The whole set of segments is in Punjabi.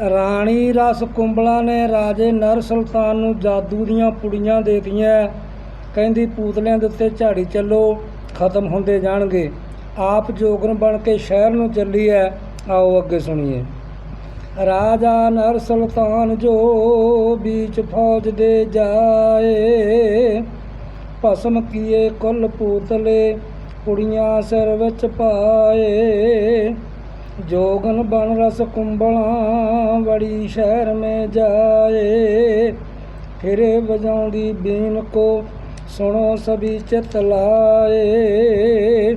ਰਾਣੀ ਰਸ ਕੁੰਬਲਾ ਨੇ ਰਾਜੇ ਨਰ ਸੁਲਤਾਨ ਨੂੰ ਜਾਦੂ ਦੀਆਂ ਪੁੜੀਆਂ ਦੇਤੀਆਂ। ਕਹਿੰਦੀ, ਪੂਤਲਿਆਂ ਦੇ ਉੱਤੇ ਝਾੜੀ ਚੱਲੋ, ਖਤਮ ਹੁੰਦੇ ਜਾਣਗੇ। ਆਪ ਜੋਗਨ ਬਣ ਕੇ ਸ਼ਹਿਰ ਨੂੰ ਚੱਲੀ ਹੈ ਆਓ ਅੱਗੇ ਸੁਣੀਏ। ਰਾਜਾ ਨਰ ਸੁਲਤਾਨ ਜੋ ਵਿੱਚ ਫੌਜ ਦੇ ਜਾਏ, ਭਸਮ ਕੀਏ ਕੁੱਲ ਪੂਤਲੇ ਕੁੜੀਆਂ ਸਿਰ ਵਿੱਚ ਪਾਏ। ਜੋਗਨ ਬਨ ਰਸ ਕੁੰਬਲਾਂ ਬੜੀ ਸ਼ਹਿਰ ਮੇ ਜਾਏ। ਫਿਰੇ ਵਜਾਉਂਦੀ ਬੀਨ ਕੋ ਸੁਣੋ ਸਭੀ ਚਿਤ ਲਾਏ।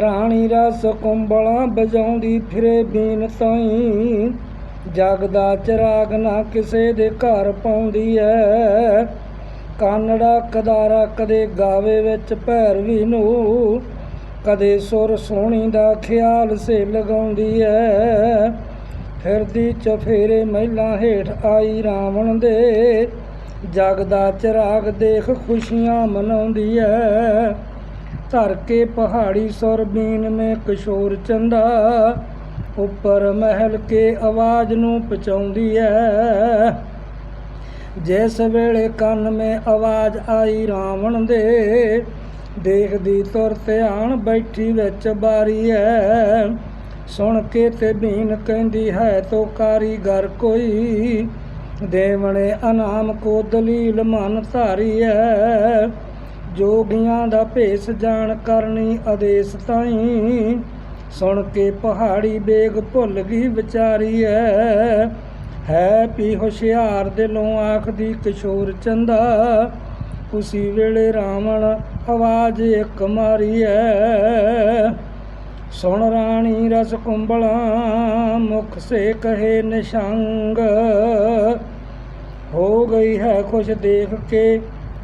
ਰਾਣੀ ਰਸ ਕੁੰਬਲਾਂ ਵਜਾਉਂਦੀ ਫਿਰੇ ਬੀਨ ਤਾਈ। ਜਗ ਦਾ ਚਿਰਾਗ ਨਾ ਕਿਸੇ ਦੇ ਘਰ ਪਾਉਂਦੀ ਐ। ਕਾਨੜਾ ਕਦਾਰਾ ਕਦੇ ਗਾਵੇ ਵਿੱਚ ਭੈਰਵੀ ਨੂੰ ਕਦੇ ਸੁਰ ਸੋਹਣੀ ਦਾ ਖਿਆਲ ਸੇ ਲਗਾਉਂਦੀ ਐ। ਫਿਰਦੀ ਚਫੇਰੇ ਮਹਿਲਾਂ ਹੇਠ ਆਈ ਰਾਵਣ ਦੇ। ਜਗ ਦਾ ਚਿਰਾਗ ਦੇਖ ਖੁਸ਼ੀਆਂ ਮਨਾਉਂਦੀ ਐ। ਧਰ ਕੇ ਪਹਾੜੀ ਸੁਰ ਬੀਨ ਮੇ ਕਿਸ਼ੋਰ ਚੰਦਾ। ਉੱਪਰ ਮਹਿਲ ਕੇ ਆਵਾਜ਼ ਨੂੰ ਪਹੁੰਚਾਉਂਦੀ ਐ। ਜਿਸ ਵੇਲੇ ਕੰਨ ਮੇ ਆਵਾਜ਼ ਆਈ ਰਾਵਣ ਦੇ ਦੇਖਦੀ ਤੁਰ ਧਿਆਨ ਬੈਠੀ ਵਿੱਚ ਬਾਰੀ ਐ। ਸੁਣ ਕੇ ਤੇ ਬੀਨ ਕਹਿੰਦੀ ਹੈ, ਤੋ ਕਾਰੀਗਰ ਕੋਈ? ਦੇਵਣੇ ਅਨਾਮ ਕੋ ਦਲੀਲ ਮਨ ਧਾਰੀ ਐ। ਜੋਗੀਆਂ ਦਾ ਭੇਸ ਜਾਣ ਕਰਨੀ ਆਦੇਸ਼ ਤਾਈ। ਸੁਣ ਕੇ ਪਹਾੜੀ ਬੇਗ ਭੁੱਲ ਗਈ ਵਿਚਾਰੀ ਐ। ਹੈ ਪੀ ਹੁਸ਼ਿਆਰ ਦਿਲੋਂ ਆਖਦੀ ਕਿਸ਼ੋਰ ਚੰਦਾ। ਉਸੀ ਵੇਲੇ ਰਾਵਣ ਆਵਾਜ਼ ਇੱਕ ਮਾਰੀ ਐ ਸੁਣ ਰਾਣੀ ਰਸ ਕੁੰਬਲਾ, ਮੁਖ ਸੇ ਕਹੇ ਨਿਸ਼ੰਗ। ਹੋ ਗਈ ਹੈ ਖੁਸ਼ ਦੇਖ ਕੇ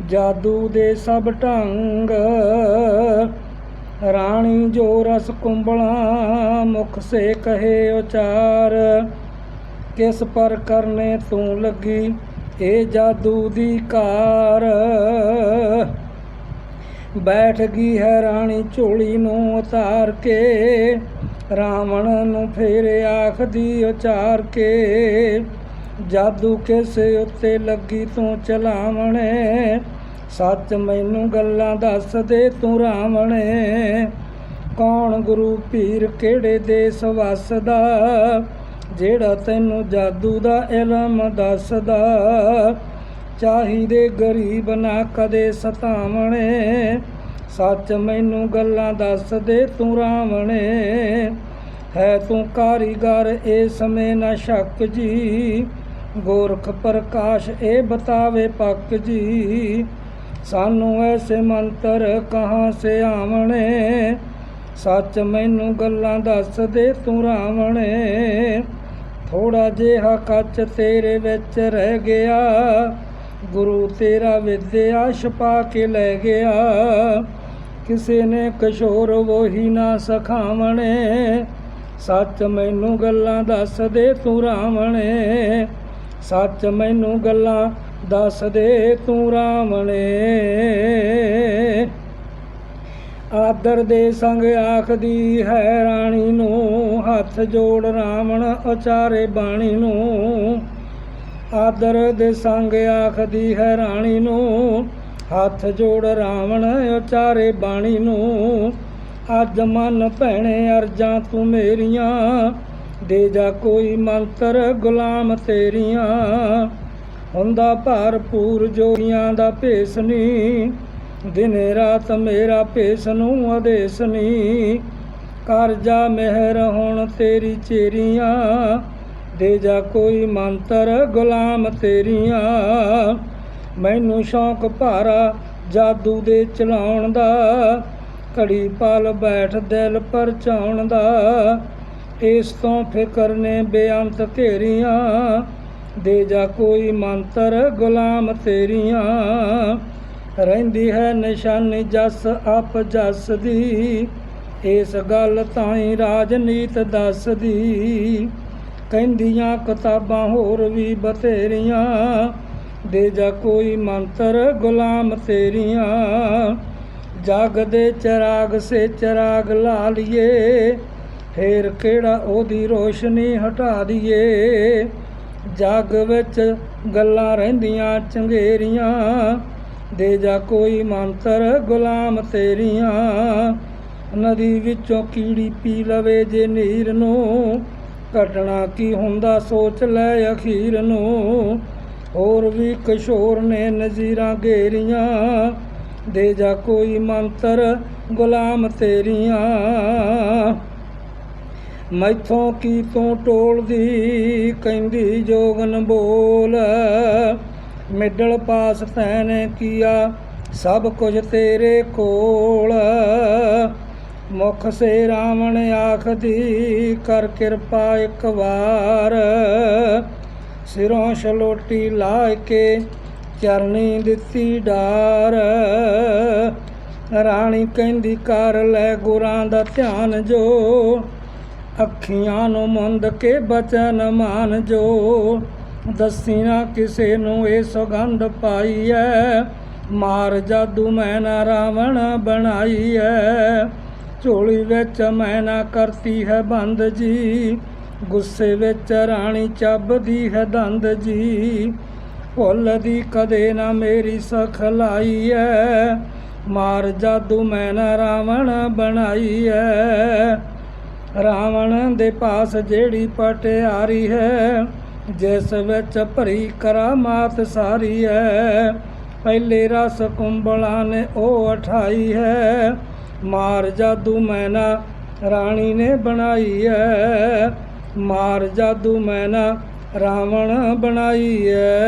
ਜਾਦੂ ਦੇ ਸਭ ਢੰਗ। ਰਾਣੀ ਜੋ ਰਸ ਕੁੰਬਲਾ, ਮੁਖ ਸੇ ਕਹੇ ਉਚਾਰ। ਕਿਸ ਪਰ ਕਰਨੇ ਤੂੰ ਲੱਗੀ ਇਹ ਜਾਦੂ ਦੀ ਕਾਰ। ਬੈਠ ਗਈ ਹੈ ਰਾਣੀ ਝੋਲੀ ਨੂੰ ਉਤਾਰ ਕੇ। ਰਾਵਣ ਨੂੰ ਫੇਰ ਆਖਦੀ ਉਚਾਰ ਕੇ, ਜਾਦੂ ਕਿਸੇ ਉੱਤੇ ਲੱਗੀ ਤੂੰ ਚਲਾਵਣੇ? ਸੱਚ ਮੈਨੂੰ ਗੱਲਾਂ ਦੱਸ ਦੇ ਤੂੰ ਰਾਵਣੇ। ਕੌਣ ਗੁਰੂ ਪੀਰ ਕਿਹੜੇ ਦੇਸ ਵਸਦਾ? ਜਿਹੜਾ ਤੈਨੂੰ ਜਾਦੂ ਦਾ ਇਲਮ ਦੱਸਦਾ। ਚਾਹੀਦੇ ਗਰੀਬ ਨਾ ਕਦੇ ਸਤਾਵਣੇ। ਸੱਚ ਮੈਨੂੰ ਗੱਲਾਂ ਦੱਸ ਦੇ ਤੂੰ ਰਾਵਣੇ। ਹੈ ਤੂੰ ਕਾਰੀਗਰ ਇਹ ਸਮੇਂ ਨਾ ਸ਼ੱਕ ਜੀ। ਗੋਰਖ ਪ੍ਰਕਾਸ਼ ਇਹ ਬਤਾਵੇ ਪੱਕ ਜੀ। ਸਾਨੂੰ ਐਸੇ ਮੰਤਰ ਕਹਾਂ ਸੇ ਆਵਣੇ। ਸੱਚ ਮੈਨੂੰ ਗੱਲਾਂ ਦੱਸ ਦੇ ਤੂੰ ਰਾਵਣੇ। ਥੋੜਾ ਜਿਹਾ ਕੱਚ ਤੇਰੇ ਵਿੱਚ ਰਹਿ ਗਿਆ। ਗੁਰੂ ਤੇਰਾ ਵਿਦਿਆ ਛਪਾ ਕੇ ਲੈ ਗਿਆ। ਕਿਸੇ ਨੇ ਕਿਸ਼ੋਰ ਵੋਹੀ ਨਾ ਸਖਾਵਣੇ। ਸੱਚ ਮੈਨੂੰ ਗੱਲਾਂ ਦੱਸ ਦੇ ਤੂੰ ਰਾਵਣੇ। ਸੱਚ ਮੈਨੂੰ ਗੱਲਾਂ ਦੱਸ ਦੇ ਤੂੰ ਰਾਵਣੇ। ਆਦਰ ਦੇ ਸੰਗ ਆਖਦੀ ਹੈ ਰਾਣੀ ਨੂੰ, ਹੱਥ ਜੋੜ ਰਾਵਣ, ਉਚਾਰੇ ਬਾਣੀ ਨੂੰ। ਆਦਰ ਦੇ ਸੰਗ ਆਖਦੀ ਹੈ ਰਾਣੀ ਨੂੰ। ਹੱਥ ਜੋੜ ਰਾਵਣ, ਉਚਾਰੇ ਬਾਣੀ ਨੂੰ। ਅੱਜ ਮਨ ਭੈਣੇ, ਅਰਜਾਂ ਤੂੰ ਮੇਰੀਆਂ। ਦੇ ਜਾ ਕੋਈ ਮੰਤਰ ਗੁਲਾਮ ਤੇਰੀਆਂ। ਹੁੰਦਾ ਭਰਪੂਰ ਜੋਗੀਆਂ ਦਾ ਭੇਸ ਨੀ। ਦਿਨੇ ਰਾਤ ਮੇਰਾ ਭੇਸ ਨੂੰ ਆਦੇਸ ਨੀ। ਕਰ ਜਾ ਮਹਿਰ ਹੁਣ ਤੇਰੀ ਚੇਰੀਆਂ। ਦੇ ਜਾ ਕੋਈ ਮੰਤਰ ਗੁਲਾਮ ਤੇਰੀਆਂ। ਮੈਨੂੰ ਸ਼ੌਂਕ ਭਾਰਾ ਜਾਦੂ ਦੇ ਚਲਾਉਣ ਦਾ, ਘੜੀ ਪਲ ਬੈਠ ਦਿਲ ਪਰਚਾਉਣ ਦਾ। ਇਸ ਤੋਂ ਫਿਕਰ ਨੇ ਬੇਅੰਤ ਘੇਰੀਆਂ ਦੇ ਜਾ ਕੋਈ ਮੰਤਰ ਗੁਲਾਮ ਤੇਰੀਆਂ। ਰਹਿੰਦੀ ਹੈ ਨਿਸ਼ਾਨੀ ਜਸ ਆਪ ਜਸ ਦੀ, ਇਸ ਗੱਲ ਤਾਂ ਹੀ ਰਾਜਨੀਤ ਦੱਸਦੀ। ਕਹਿੰਦੀਆਂ ਕਿਤਾਬਾਂ ਹੋਰ ਵੀ ਬਥੇਰੀਆਂ, ਦੇ ਜਾ ਕੋਈ ਮੰਤਰ ਗੁਲਾਮ ਤੇਰੀਆਂ। ਜਗ ਦੇ ਚਿਰਾਗ ਸੇ ਚਰਾਗ ਲਾ ਲਈਏ, ਫੇਰ ਕਿਹੜਾ ਉਹਦੀ ਰੋਸ਼ਨੀ ਹਟਾ ਦਈਏ। ਜੱਗ ਵਿੱਚ ਗੱਲਾਂ ਰਹਿੰਦੀਆਂ ਚੰਗੇਰੀਆਂ, ਦੇ ਜਾ ਕੋਈ ਮੰਤਰ ਗੁਲਾਮ ਤੇਰੀਆਂ। ਨਦੀ ਵਿੱਚੋਂ ਕੀੜੀ ਪੀ ਲਵੇ ਜੇ ਨੀਰ ਨੂੰ ਘਟਣਾ ਕੀ ਹੁੰਦਾ ਸੋਚ ਲੈ ਅਖੀਰ ਨੂੰ। ਹੋਰ ਵੀ ਕਿਸ਼ੋਰ ਨੇ ਨਜ਼ੀਰਾਂ ਘੇਰੀਆਂ। ਦੇ ਜਾ ਕੋਈ ਮੰਤਰ ਗੁਲਾਮ ਤੇਰੀਆਂ। ਮੈਥੋਂ ਕੀ ਤੂੰ ਟੋਲਦੀ? ਕਹਿੰਦੀ ਜੋਗਨ ਬੋਲ। ਮਿਡਲ ਪਾਸ ਤੈਨੇ ਕੀਆ ਸਭ ਕੁਝ ਤੇਰੇ ਕੋਲ। ਮੁਖ ਸੇ ਰਾਵਣ ਆਖਦੀ, ਕਰ ਕਿਰਪਾ ਇੱਕ ਵਾਰ। ਸਿਰੋਂ ਛਲੋਟੀ ਲਾ ਕੇ ਚਰਨੀ ਦਿੱਤੀ ਡਾਰ। ਰਾਣੀ ਕਹਿੰਦੀ, ਕਰ ਲੈ ਗੁਰਾਂ ਦਾ ਧਿਆਨ ਜੋ। ਅੱਖੀਆਂ ਨੂੰ ਮੁੰਦ ਕੇ ਬਚਨ ਮਾਨ ਜੋ। ਦੱਸੀ ਨਾ ਕਿਸੇ ਨੂੰ ਇਹ ਸੁਗੰਧ ਪਾਈ ਐ। ਮਾਰ ਜਾਦੂ ਮੈਂ ਨਾ ਰਾਵਣ ਬਣਾਈ ਐ। ਝੋਲੀ ਵਿੱਚ ਮੈਂ ਨਾ ਕਰਤੀ ਹੈ ਬੰਦ ਜੀ। ਗੁੱਸੇ ਵਿੱਚ ਰਾਣੀ ਚੱਬਦੀ ਹੈ ਦੰਦ ਜੀ। ਭੁੱਲਦੀ ਕਦੇ ਨਾ ਮੇਰੀ ਸਖਲਾਈ ਐ। ਮਾਰ ਜਾਦੂ ਮੈਂ ਨਾ ਰਾਵਣ ਬਣਾਈ ਐ। ਰਾਵਣ ਦੇ ਪਾਸ ਜਿਹੜੀ ਪਟਿਆਰੀ ਹੈ, ਜਿਸ ਵਿੱਚ ਭਰੀ ਕਰਾਮਾਤ ਸਾਰੀ ਹੈ ਪਹਿਲੇ ਰਸ ਕੁੰਬਲਾਂ ਨੇ ਉਹ ਉਠਾਈ ਹੈ। ਮਾਰ ਜਾਦੂ ਮੈਨਾ ਰਾਣੀ ਨੇ ਬਣਾਈ ਹੈ ਮਾਰ ਜਾਦੂ ਮੈਨਾ ਰਾਵਣ ਬਣਾਈ ਹੈ